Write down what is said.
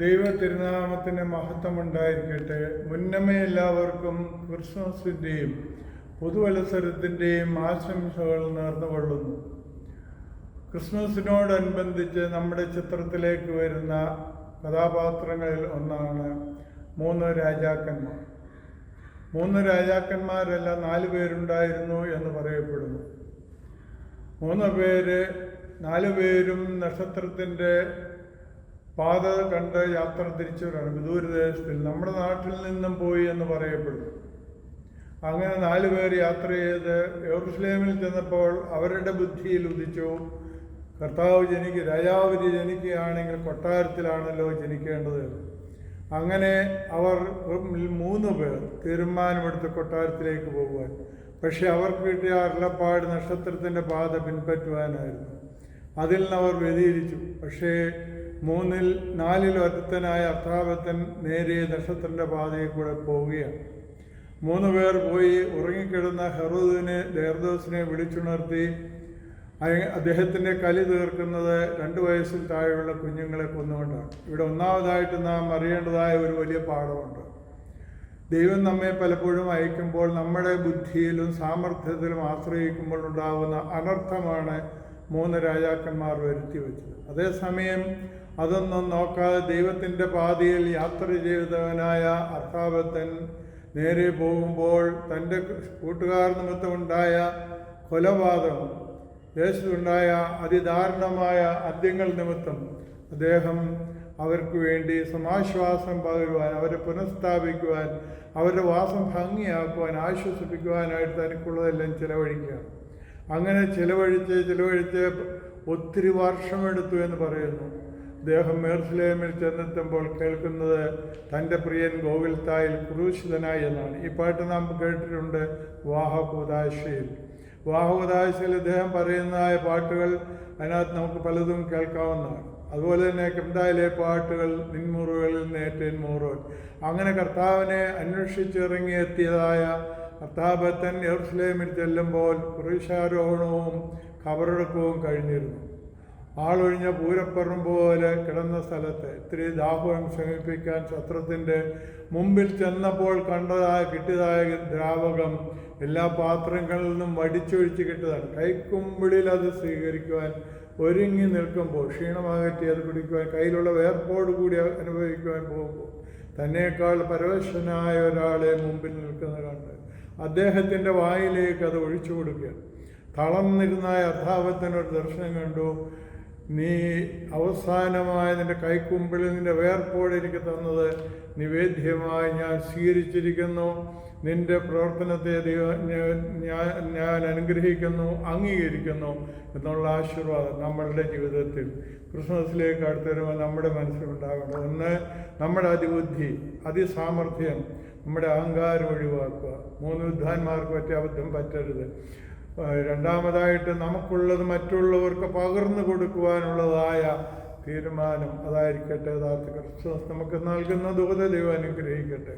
ദൈവ മഹത്വം ഉണ്ടായിരിക്കട്ടെ മുന്നമേ എല്ലാവർക്കും ക്രിസ്മസിന്റെയും പുതുവത്സരത്തിന്റെയും ആശംസകൾ നേർന്നുകൊള്ളുന്നു. ക്രിസ്മസിനോടനുബന്ധിച്ച് നമ്മുടെ ചിത്രത്തിലേക്ക് വരുന്ന കഥാപാത്രങ്ങളിൽ ഒന്നാണ് മൂന്ന് രാജാക്കന്മാർ. മൂന്ന് രാജാക്കന്മാരല്ല നാല് പേരുണ്ടായിരുന്നു എന്ന് പറയപ്പെടുന്നു. മൂന്ന് പേര് നാല് പേരും നക്ഷത്രത്തിന്റെ പാത കണ്ട് യാത്ര തിരിച്ചവരാണ്. വിദൂരദേശത്തിൽ നമ്മുടെ നാട്ടിൽ നിന്നും പോയി എന്ന് പറയപ്പെടുന്നു. അങ്ങനെ നാല് പേർ യാത്ര ചെയ്ത് യെറുസലേമിൽ ചെന്നപ്പോൾ അവരുടെ ബുദ്ധിയിൽ ഉദിച്ചു കർത്താവ് ജനിക്ക് രാജാവ് ജനിക്കുകയാണെങ്കിൽ കൊട്ടാരത്തിലാണല്ലോ ജനിക്കേണ്ടത്. അങ്ങനെ അവർ മൂന്ന് പേർ തീരുമാനമെടുത്ത് കൊട്ടാരത്തിലേക്ക് പോകുവാൻ. പക്ഷെ അവർക്ക് കിട്ടിയ അരുളപ്പാട് നക്ഷത്രത്തിന്റെ പാത പിൻപറ്റുവാനായിരുന്നു. അതിൽ നിന്ന് അവർ വ്യതിയിരിച്ചു പക്ഷേ മൂന്നിൽ നാലിൽ ഒരുത്തനായ അർത്ഥാപത്തൻ നേരെ നക്ഷത്രത്തിന്റെ പാതയിൽ കൂടെ പോവുകയാണ്. മൂന്ന് പേർ പോയി ഉറങ്ങിക്കിടന്ന ഹെറോദിനെ ദേർദോസിനെ വിളിച്ചുണർത്തി അദ്ദേഹത്തിന്റെ കലി തീർക്കുന്നത് രണ്ട് വയസ്സിൽ താഴെയുള്ള കുഞ്ഞുങ്ങളെ കൊന്നുകൊണ്ടാണ്. ഇവിടെ ഒന്നാമതായിട്ട് നാം അറിയേണ്ടതായ ഒരു വലിയ പാഠമുണ്ട്. ദൈവം നമ്മെ പലപ്പോഴും അയക്കുമ്പോൾ നമ്മുടെ ബുദ്ധിയിലും സാമർഥ്യത്തിലും ആശ്രയിക്കുമ്പോൾ ഉണ്ടാകുന്ന അനർത്ഥമാണ് മൂന്ന് രാജാക്കന്മാർ വരുത്തി വെച്ചത്. അതേസമയം അതൊന്നും നോക്കാതെ ദൈവത്തിന്റെ പാതിയിൽ യാത്ര ചെയ്തവനായ അർത്ഥാപത്തൻ നേരെ പോകുമ്പോൾ തന്റെ കൂട്ടുകാർ നിമിത്തമുണ്ടായ കൊലപാതകം യേശുണ്ടായ അതിദാരുണമായ അദ്യങ്ങൾ നിമിത്തം അദ്ദേഹം അവർക്ക് വേണ്ടി സമാശ്വാസം പകരുവാൻ അവരെ പുനഃസ്ഥാപിക്കുവാൻ അവരുടെ വാസം ഭംഗിയാക്കുവാൻ ആശ്വസിപ്പിക്കുവാനായിട്ട് തനിക്കുള്ളതെല്ലാം ചിലവഴിക്കുകയാണ്. അങ്ങനെ ചിലവഴിച്ച് ചിലവഴിച്ച് ഒത്തിരി വർഷമെടുത്തു എന്ന് പറയുന്നു. അദ്ദേഹം മേർസ്ലേമിൽ ചെന്നെത്തുമ്പോൾ കേൾക്കുന്നത് തന്റെ പ്രിയൻ ഗോകുൽത്തായിൽ ക്രൂശിതനായി എന്നാണ്. ഈ പാട്ട് നാം കേട്ടിട്ടുണ്ട് വാഹകൂതാശയിൽ വാഹകൂതാശയിൽ ഇദ്ദേഹം പറയുന്നതായ പാട്ടുകൾ അതിനകത്ത് നമുക്ക് പലതും കേൾക്കാവുന്നതാണ്. അതുപോലെ തന്നെ കെന്തായിലെ പാട്ടുകൾ നിൻമുറുകളിൽ നേറ്റേൻ മൂറുകൾ അങ്ങനെ കർത്താവിനെ അന്വേഷിച്ചിറങ്ങിയെത്തിയതായ കർത്താഭത്തൻ എറുസലേമിൽ ചെല്ലുമ്പോൾ പുരുഷാരോഹണവും ഖബറടക്കവും കഴിഞ്ഞിരുന്നു. ആളൊഴിഞ്ഞ പൂരപ്പറം പോലെ കിടന്ന സ്ഥലത്ത് ഇത്തിരി ദാഹം ശമിപ്പിക്കാൻ ശത്രുത്തിന്റെ മുമ്പിൽ ചെന്നപ്പോൾ കണ്ടതായ കിട്ടിയതായ ദ്രാവകം എല്ലാ പാത്രങ്ങളിൽ നിന്നും വടിച്ചൊഴിച്ച് കിട്ടിയതാണ്. കൈക്കുമ്പിളിൽ അത് സ്വീകരിക്കുവാൻ ഒരുങ്ങി നിൽക്കുമ്പോൾ ക്ഷീണമകറ്റി അത് കുടിക്കുവാൻ കയ്യിലുള്ള വേർപ്പോട് കൂടി അനുഭവിക്കുവാൻ പോകുമ്പോൾ തന്നെക്കാൾ പരവശനായ ഒരാളെ മുമ്പിൽ നിൽക്കുന്ന കണ്ട് അദ്ദേഹത്തിന്റെ വായിലേക്ക് അത് ഒഴിച്ചു കൊടുക്കുക. തളർന്നിരുന്ന അർത്ഥാപത്തിനൊരു ദർശനം കണ്ടു. നീ അവസാനമായ നിന്റെ കൈക്കുമ്പിളിൽ നിന്റെ വേർപ്പോട് എനിക്ക് തന്നത് നിവേദ്യമായി ഞാൻ സ്വീകരിച്ചിരിക്കുന്നു. നിന്റെ പ്രവർത്തനത്തെ ഞാൻ- ഞാൻ അനുഗ്രഹിക്കുന്നു അംഗീകരിക്കുന്നു എന്നുള്ള ആശീർവാദം നമ്മളുടെ ജീവിതത്തിൽ. ക്രിസ്മസിലേക്ക് അടുത്ത് വരുമ്പോൾ നമ്മുടെ മനസ്സിലുണ്ടാകേണ്ടത് ഒന്ന് നമ്മുടെ അതിബുദ്ധി അതിസാമർഥ്യം നമ്മുടെ അഹങ്കാരം ഒഴിവാക്കുക. മൂന്ന് വിദ്വാൻമാർക്ക് പറ്റിയ അബദ്ധം പറ്റരുത്. രണ്ടാമതായിട്ട് നമുക്കുള്ളത് മറ്റുള്ളവർക്ക് പകർന്നു കൊടുക്കുവാനുള്ളതായ തീരുമാനം അതായിരിക്കട്ടെ യഥാർത്ഥ ക്രിസ്തുസ് നമുക്ക് നൽകുന്ന ദുഃഖ ദൈവം അനുഗ്രഹിക്കട്ടെ.